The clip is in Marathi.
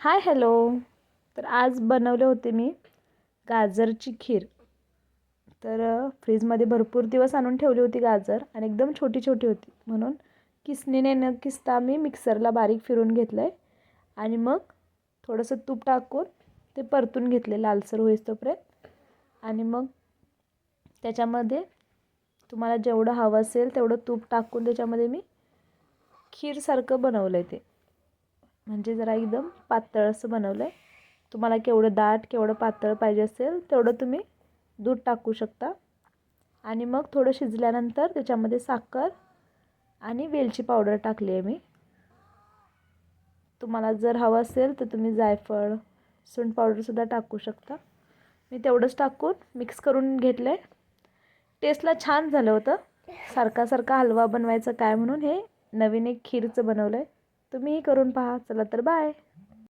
Hi hello. तर आज बनवले होते मी गाजरची खीर. तर फ्रीजमध्ये भरपूर दिवस आणून ठेवली होती गाजर आणि एकदम छोटी छोटी होती. म्हणून किसणीने न किसता मी मिक्सरला बारीक फिरून घेतलं आहे आणि मग थोडंसं तूप टाकून ते परतून घेतले लालसर होईस तोपर्यंत आणि मग त्याच्यामध्ये तुम्हाला जेवढं हवं असेल तेवढं तूप टाकून त्याच्यामध्ये मी खीरसारखं बनवलं आहे ते. म्हणजे जरा एकदम पातळ असं बनवलं आहे तुम्हाला केवढं दाट केवढं पातळ पाहिजे असेल तेवढं तुम्ही दूध टाकू शकता. आणि मग थोडं शिजल्यानंतर त्याच्यामध्ये साखर आणि वेलची पावडर टाकली आहे मी. तुम्हाला जर हवं असेल तर तुम्ही जायफळ सुंठ पावडरसुद्धा टाकू शकता. मी तेवढंच टाकून मिक्स करून घेतलं आहे टेस्टला छान झालं होतं. सारखा सारखा हलवा बनवायचा काय म्हणून हे नवीन एक खीरचं बनवलं आहे तुम्हीही करून पहा. चला तर बाय